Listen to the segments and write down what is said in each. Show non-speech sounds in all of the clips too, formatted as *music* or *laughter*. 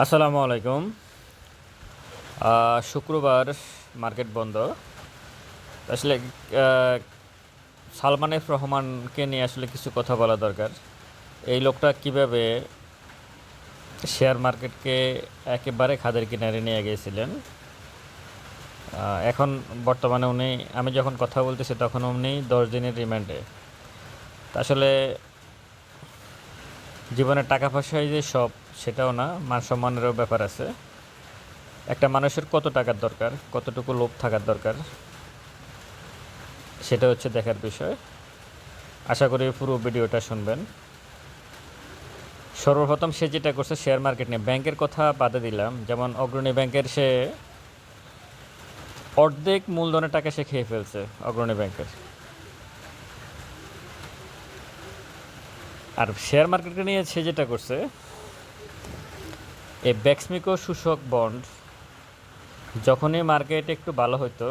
আসসালামু আলাইকুম। শুক্রবার মার্কেট বন্ধ। আসলে সালমান এফ রহমানকে নিয়ে আসলে কিছু কথা বলা দরকার। এই লোকটা কীভাবে শেয়ার মার্কেটকে একেবারে খাদের কিনারে নিয়ে গিয়েছিলেন? এখন বর্তমানে উনি, আমি যখন কথা বলতেছি তখন উনি দশ দিনের রিমান্ডে। আসলে জীবনে টাকা পয়সায় যে সব সেটাও না মান সম্মানেরও ব্যাপার আছে। একটা মানুষের কত টাকার দরকার, কতটুকু লোভ থাকার দরকার, সেটা হচ্ছে দেখার বিষয়। আশা করি পুরো ভিডিওটা শুনবেন। সর্বপ্রথম সে যেটা করছে শেয়ার মার্কেট নিয়ে, ব্যাংকের কথা বাদে দিলাম। যেমন অগ্রণী ব্যাংকের সে অর্ধেক মূলধনের টাকা সে খেয়ে ফেলছে অগ্রণী ব্যাংকের। আর শেয়ার মার্কেটকে নিয়ে সে যেটা করছে এই ব্যাক্সমিকো শোষক বন্ড যখনই মার্কেট একটু ভালো হতো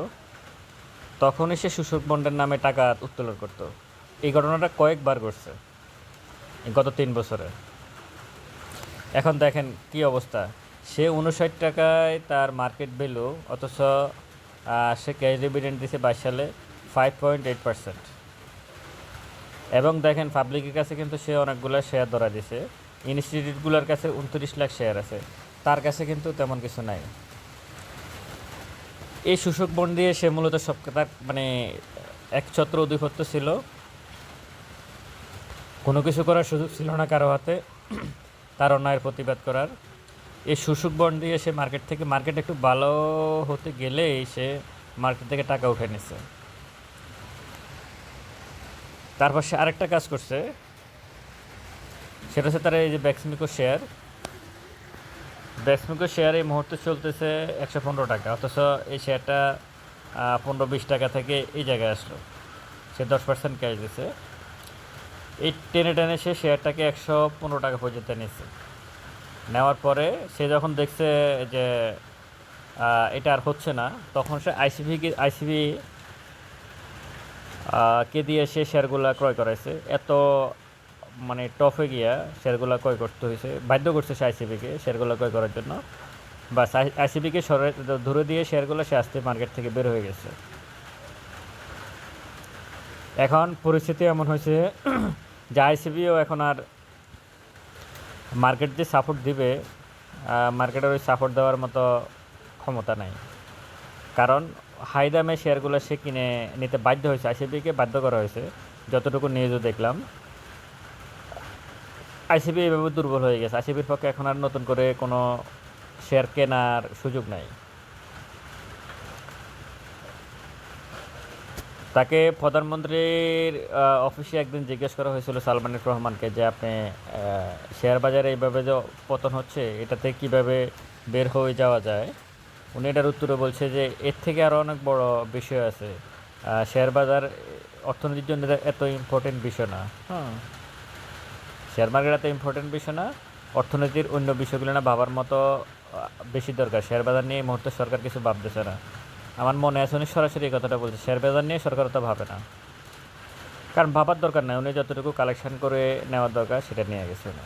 তখনই সে শোষক বন্ডের নামে টাকা উত্তোলন করতো। এই ঘটনাটা কয়েকবার ঘটছে গত তিন বছরে। এখন দেখেন কি অবস্থা। সে উনষাট টাকায় তার মার্কেট ভ্যালু, অথচ সে ক্যাশ ডিভিডেন্ড দিছে বাইশ সালে ফাইভ পয়েন্ট এইট পার্সেন্ট এবং দেখেন পাবলিকের কাছে কিন্তু সে অনেকগুলো শেয়ার ধরা দিছে। ইনস্টিটিউটগুলোর কাছে উনত্রিশ লাখ শেয়ার আছে। তার কাছে কিন্তু তেমন কিছু নাই। এই শোষক বন্ড দিয়ে সে মূলত সব তার মানে একছত্র অধিপত্য ছিল। কোনো কিছু করার সুযোগ ছিল না কারও হাতে। তার অন্যায়ের প্রতিবাদ করার। এই শোষক বন্ড দিয়ে সে মার্কেট থেকে, মার্কেট একটু ভালো হতে গেলেই সে মার্কেট থেকে টাকা উঠে নিছে। তারপর সে আরেকটা কাজ করছে। সেটা হচ্ছে তার এই যে ব্যাক্সমিকো শেয়ার ব্যাক্সমিকো শেয়ার এই মুহূর্তে চলতেছে একশো পনেরো টাকা অথচ এই শেয়ারটা পনেরো বিশ টাকা থেকে এই জায়গায় আসলো। সে দশ পার্সেন্ট ক্যাশ দিছে। এই টেনে টেনে সে শেয়ারটাকে একশো পনেরো টাকা পর্যন্ত নিচ্ছে নেওয়ার পরে সে যখন দেখছে যে এটা আর হচ্ছে না তখন সে আইসিবি আহ, কে দিয়ে সে শেয়ারগুলো ক্রয় করাইছে। এত মানে টফে গিয়া শেয়ারগুলো ক্রয় করতে হয়েছে বাধ্য করছে সে আইসিবিকে শেয়ারগুলো ক্রয় করার জন্য। বা আইসিবিকে সরে, ধরে দিয়ে শেয়ারগুলো সে আসতে মার্কেট থেকে বের হয়ে গেছে। এখন পরিস্থিতি এমন হয়েছে *clears throat* যে আইসিবিও এখন আর মার্কেট যে সাপোর্ট দিবে মার্কেটের ওই সাপোর্ট দেওয়ার মতো ক্ষমতা নাই। কারণ হাই দামে শেয়ারগুলো সে কিনে নিতে বাধ্য হয়েছে আইসিবিকে বাধ্য করা হয়েছে। যতটুকু নিউজও দেখলাম আইসিবি এভাবে দুর্বল হয়ে গেছে। আইসিবির পক্ষে এখন আর নতুন করে কোনো শেয়ার কেনার সুযোগ নাই। তাকে প্রধানমন্ত্রীর অফিসে একদিন জিজ্ঞেস করা হয়েছিল সালমান রহমানকে যে আপনি শেয়ার বাজারে এইভাবে যে পতন হচ্ছে, এটাতে কীভাবে বের হয়ে যাওয়া যায়? উনি এটার উত্তরে বলছে যে, এর থেকে আরও অনেক বড় বিষয় আছে। শেয়ার বাজার অর্থনীতির জন্য এত ইম্পর্টেন্ট বিষয় না। হ্যাঁ। শেয়ার মার্কেট এত ইম্পর্টেন্ট বিষয় না, অর্থনীতির অন্য বিষয়গুলো না ভাবার মতো বেশি দরকার। শেয়ার বাজার নিয়ে এই মুহূর্তে সরকার কিছু ভাবতেছে না। আমার মনে আছে উনি সরাসরি এই কথাটা বলছে, শেয়ার বাজার নিয়ে সরকার তো ভাবে না। কারণ ভাবার দরকার নাই, উনি যতটুকু কালেকশন করে নেওয়ার দরকার সেটা নিয়ে গেছে উনি।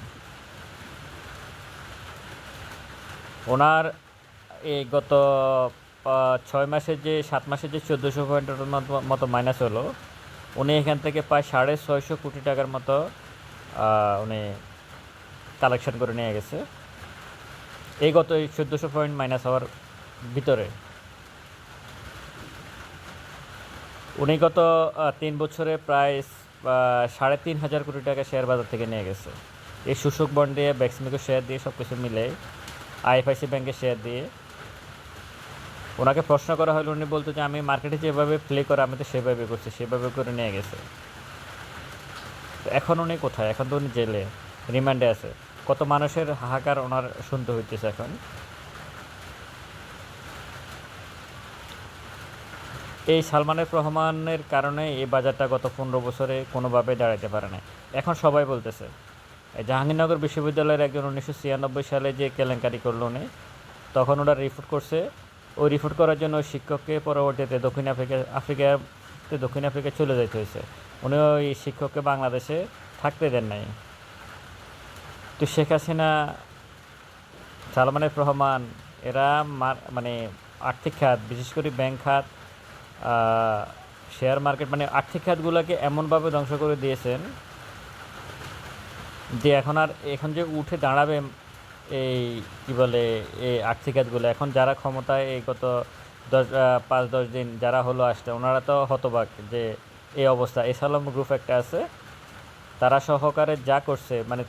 ওনার এই গত ছয় মাসের যে, সাত মাসের যে চোদ্দোশো পয়েন্টের মতো- মাইনাস হলো, উনি এখান থেকে প্রায় সাড়ে ছয়শো কোটি টাকার মতো উনি কালেকশন করে নিয়ে গেছে। এই গত এই চোদ্দোশো পয়েন্ট মাইনাস হওয়ার ভিতরে উনি গত তিন বছরে প্রায় সাড়ে তিন হাজার কোটি টাকা শেয়ার বাজার থেকে নিয়ে গেছে। এই বন্ড দিয়ে ব্যাক্সমিকো শেয়ার দিয়ে সব কিছু মিলে, আইএফআইসি ব্যাংকের শেয়ার দিয়ে ওনাকে প্রশ্ন করা হলো, উনি বলতো যে, আমি মার্কেটে যেভাবে প্লে করে, আমি তো সেভাবে করছি, সেভাবে করে নিয়ে গেছে। এখন উনি কোথায়? এখন তো উনি জেলে। রিমান্ডে আছে। কত মানুষের হাহাকার ওনার শুনতে হইতেছে এখন। এই সালমানের রহমানের কারণে এই বাজারটা গত পনেরো বছরে কোনোভাবে দাঁড়াতে পারে না এখন সবাই বলতেছে জাহাঙ্গীরনগর বিশ্ববিদ্যালয়ের একজন উনিশশো ছিয়ানব্বই সালে যে কেলেঙ্কারি করল উনি, তখন ওরা রিপোর্ট করছে। ওই রিপোর্ট করার জন্য শিক্ষককে পরবর্তীতে দক্ষিণ আফ্রিকা আফ্রিকাতে দক্ষিণ আফ্রিকা চলে যেতে হয়েছে। উনি ওই শিক্ষককে বাংলাদেশে থাকতে দেন নাই। তো শেখ হাসিনা, সালমানের রহমান এরা মানে আর্থিক খাত, বিশেষ করে ব্যাংক খাত শেয়ার মার্কেট মানে আর্থিক খাতগুলোকে এমনভাবে ধ্বংস করে দিয়েছেন যে এখন আর, এখন যে উঠে দাঁড়াবে এই কি বলে, এই আর্থিক খাতগুলো, এখন যারা ক্ষমতায় এই গত দশ পাঁচ, দশ দিন যারা হলো আসতে ওনারা তো হতবাক যে এই অবস্থা। এসালম গ্রুপ একটা আছে। তারা সহকারে যা করছে মানে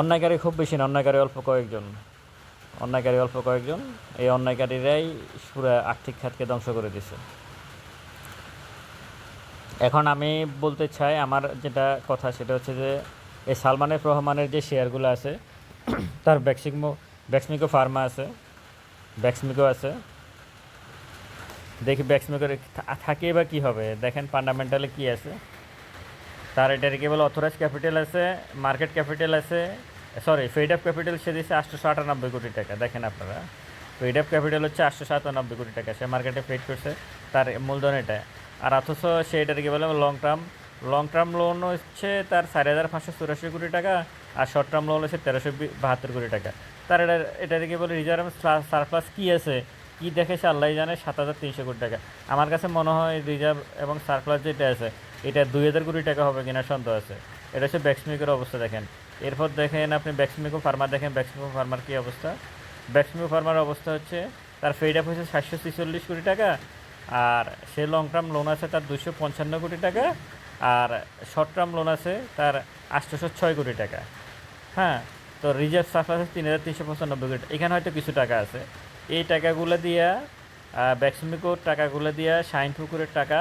অন্যায়কারী খুব বেশি না, অন্যায়কারী অল্প কয়েকজন। অন্যায়কারী অল্প কয়েকজন, এই অন্যায়কারীরাই পুরো আর্থিক খাতকে ধ্বংস করে দিছে। এখন আমি বলতে চাই, আমার যেটা কথা সেটা হচ্ছে যে, এই সালমানের রহমানের যে শেয়ারগুলো আছে, তার ব্যাক্সিকমো ব্যাক্সমিকো ফার্মা আছে, ব্যাক্সমিকো আছে দেখি ব্যাক্সমিকোর থা- থাকে বা কী হবে? দেখেন ফান্ডামেন্টালে কী আছে? তার এটার কেবল অথরাইজ ক্যাপিটাল আছে মার্কেট ক্যাপিটাল আছে সরি ফেড আপ ক্যাপিটাল সে দিচ্ছে আটশোশো আটানব্বই কোটি টাকা, দেখেন আপনারা। ফেড আপ ক্যাপিটাল হচ্ছে আটশো সাতানব্বই কোটি টাকা, সে মার্কেটে ফেড করছে, তার মূলধন এটা। আর অথচ সে এটার কি বলে long term long term loan হচ্ছে তার চার হাজার পাঁচশো চুরাশি কোটি টাকা, আর শর্ট টার্ম লোন হচ্ছে তেরোশো বাহাত্তর কোটি টাকা। তার এটা এটার কি বলে রিজার্ভ সারপ্লাস কী আছে? কী দেখে সে আল্লাহ জানে, সাত হাজার তিনশো কোটি টাকা। আমার কাছে মনে হয় রিজার্ভ এবং সারপ্লাস যেটা আছে, এটা দুই হাজার কোটি টাকা হবে কিনা সন্দেহ আছে। এটা হচ্ছে ব্যাক্সমিকের অবস্থা দেখেন। এরপর দেখেন আপনি ব্যাক্সমিকো ফার্মার, দেখেন ব্যাক্সমিকো ফার্মার কী অবস্থা। ব্যাক্সমিকো ফার্মার অবস্থা হচ্ছে, তার ফেড আপ হচ্ছে সাতশো ছেচল্লিশ কোটি টাকা, আর সে লং টার্ম লোন আছে তার দুশো পঞ্চান্ন কোটি টাকা, আর শর্ট টার্ম লোন আছে তার আটশোশো ছয় কোটি টাকা। হ্যাঁ তো রিজার্ভ সার্ফ আছে তিন হাজার তিনশো পঁচানব্বই কোটি এখানে হয়তো কিছু টাকা আছে। এই টাকাগুলো দিয়া ব্যাক্সিমিকোর টাকাগুলো দিয়া শাইন পুকুরের টাকা,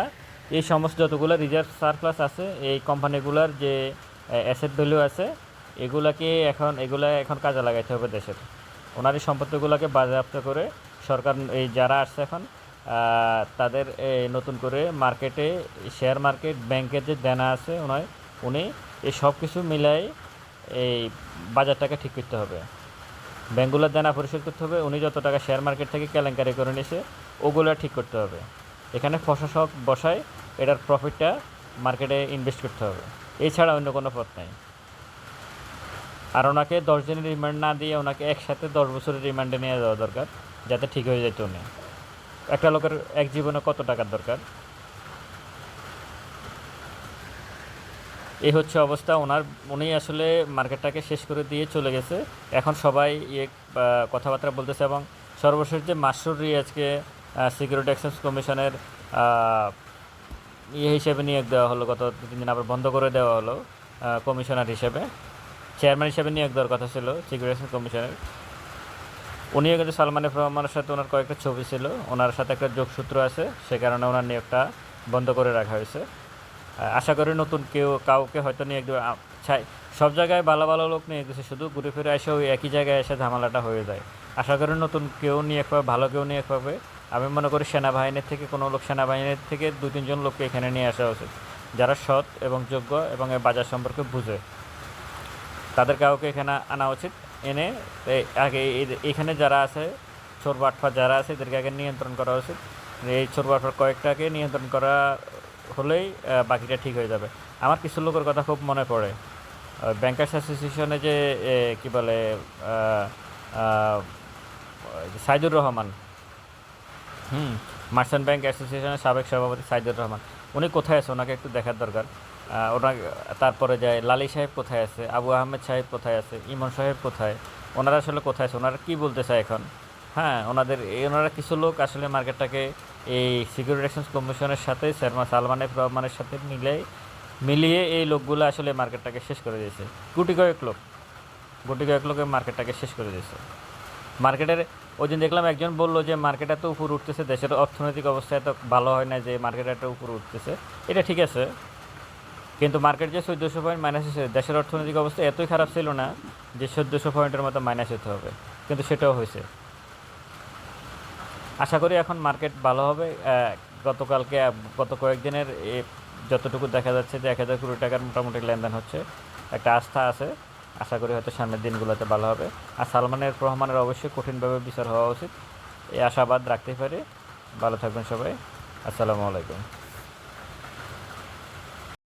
এই সমস্ত যতগুলো রিজার্ভ সারপ্লাস আছে, এই কোম্পানিগুলোর যে অ্যাসেট ভ্যালু আছে, এগুলাকে এখন, এগুলা এখন কাজে লাগাইতে হবে দেশের। ওনার এই সম্পত্তিগুলোকে বাজেয়াপ্ত করে সরকার, এই যারা আসছে এখন তাদের নতুন করে মার্কেটে শেয়ার মার্কেট ব্যাংকের যে দেনা আছে ওনার, উনি এই সব কিছু মিলাই এই বাজারটাকে ঠিক করতে হবে। ব্যাঙ্কগুলোর দেনা পরিশোধ করতে হবে। উনি যত টাকা শেয়ার মার্কেট থেকে কেলেঙ্কারি করে নিয়েছে, ওগুলো ঠিক করতে হবে। এখানে প্রশাসক বসায়, এটার প্রফিটটা মার্কেটে ইনভেস্ট করতে হবে। এছাড়া অন্য কোনো পথ নাই। আর ওনাকে দশ দিনের রিমান্ড না দিয়ে ওনাকে একসাথে দশ বছরের রিমান্ডে নিয়ে যাওয়া দরকার, যাতে ঠিক হয়ে যেত উনি। একটা লোকের এক জীবনে কত টাকার দরকার? এই হচ্ছে অবস্থা। ওনার, উনি আসলে মার্কেটটাকে শেষ করে দিয়ে চলে গেছে। এখন সবাই ইয়ে কথাবার্তা বলতেছে এবং সর্বশেষ যে মাসরুর রিয়াজকে সিকিউরিটি এক্সচেঞ্জ কমিশনের ইয়ে হিসেবে নিয়োগ দেওয়া হলো, গত তিন দিন আবার বন্ধ করে দেওয়া হলো কমিশনার হিসেবে। চেয়ারম্যান হিসেবে নিয়োগ দেওয়ার কথা ছিল সিকিউরিটি এক্সচেঞ্জ কমিশনের উনিও কিন্তু সালমান রহমানের সাথে ওনার কয়েকটা ছবি ছিল, ওনার সাথে একটা যোগসূত্র আছে, সে কারণে ওনার নিয়োগটা বন্ধ করে রাখা হয়েছে। আশা করি নতুন কেউ কাউকে হয়তো নিয়ে চাই সব জায়গায় ভালো ভালো লোক নিয়ে দিচ্ছে শুধু ঘুরে ফিরে এসে ওই একই জায়গায় এসে ঝামেলাটা হয়ে যায়। আশা করি নতুন কেউ নিয়ে পাবে ভালো কেউ নিয়ে পাবে আমি মনে করি সেনাবাহিনীর থেকে, কোনো লোক সেনাবাহিনীর থেকে দু, তিনজন লোককে এখানে নিয়ে আসা উচিত, যারা সৎ এবং যোগ্য এবং এই বাজার সম্পর্কে বুঝে। তাদের কাউকে এখানে আনা উচিত। এনে আগে এখানে যারা আছে, চোর বাটফা যারা আছে, এদেরকে আগে নিয়ন্ত্রণ করা উচিত। এই চোর বাটফার কয়েকটাকে নিয়ন্ত্রণ করা হলেই বাকিটা ঠিক হয়ে যাবে। আমার কিছু লোকের কথা খুব মনে পড়ে। ব্যাংকার্স অ্যাসোসিয়েশনে যে কি বলে সাইদুর রহমান। হুম মার্চেন্ট ব্যাংক অ্যাসোসিয়েশনের সাবেক সভাপতি সাইদুর রহমান। উনি কোথায় আছে? ওনাকে একটু দেখার দরকার। ওনাকে তারপরে যায় লালি সাহেব কোথায় আছে? আবু আহমেদ সাহেব কোথায় আছে? ইমন সাহেব কোথায়? ওনারা আসলে কোথায় আছে? ওনারা কী বলতে চায় এখন? হ্যাঁ ওনাদের ওনারা কিছু লোক আসলে মার্কেটটাকে এই সিকিউরিটি এক্সচেঞ্জ কমিশনের সাথে শর্মা সালমানের রহমানের সাথে মিলে মিলিয়ে এই লোকগুলো আসলে মার্কেটটাকে শেষ করে দিয়েছে। গুটি কয়েক লোক। গুটি কয়েক লোকের মার্কেটটাকে শেষ করে দিয়েছে। মার্কেটের ওই দিন দেখলাম একজন বলল যে মার্কেট এত উপর উঠতেছে, দেশের অর্থনৈতিক অবস্থা এত ভালো হয় না যে মার্কেট এত উপর উঠতেছে। এটা ঠিক আছে। কিন্তু মার্কেট যে চোদ্দোশো পয়েন্ট মাইনাস হয়েছে দেশের অর্থনৈতিক অবস্থা এতই খারাপ ছিল না যে, চোদ্দোশো পয়েন্টের মতো মাইনাস হতে হবে। কিন্তু সেটাও হয়েছে। আশা করি এখন মার্কেট ভালো হবে। গতকালকে, গত কয়েকদিনের যতটুকু দেখা যাচ্ছে যে এক হাজার কোটি টাকার মোটামুটি লেনদেন হচ্ছে, একটা আস্থা আছে। আশা করি হয়তো সামনের দিনগুলোতে ভালো হবে। আর সালমানের রহমানের অবশ্যই কঠিনভাবে বিচার হওয়া উচিত। এই আশাবাদ রাখতে পারি। ভালো থাকবেন সবাই। আসসালামু আলাইকুম।